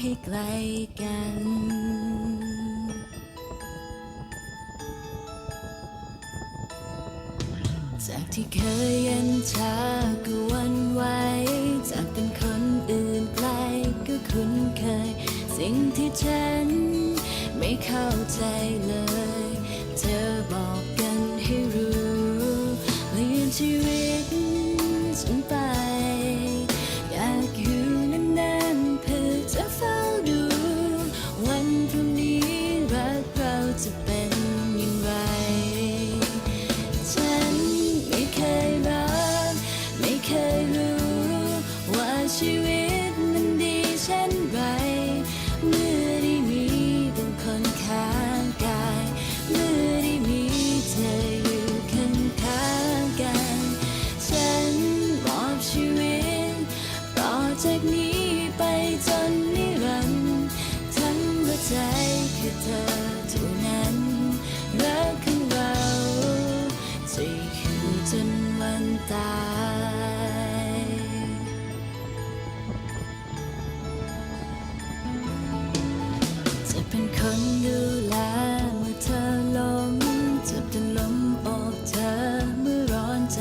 ให้ไกลกัน จากที่เคยเย็นชาก็วันไหวจากเป็นคนอื่นไกลก็คุ้นเคย สิ่งที่ฉันไม่เข้าใจเลย ชีวิตมันดีเช่นไร เมื่อได้มีบางคนข้างกาย เมื่อได้มีเธออยู่ข้างข้างกัน ฉันมอบชีวิตต่อจากนี้ไปจนนิรันดร์ทั้งหัวใจคือเธอ คนดูแลเมื่อเธอล้มจะเป็นลมอบเธอเมื่อร้อนใจ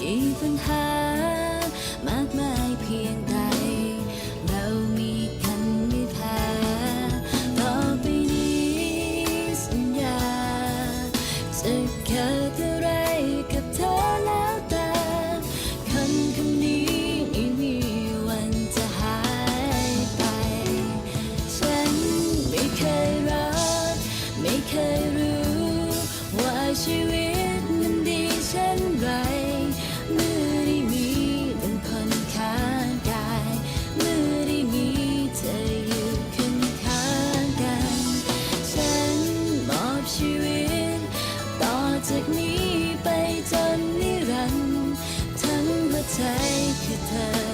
กี่ปัญหามากมายเพียงใด เรามีกันไม่แพ้ต่อไปนี้สัญญาจะเกิดอะไร หัวใ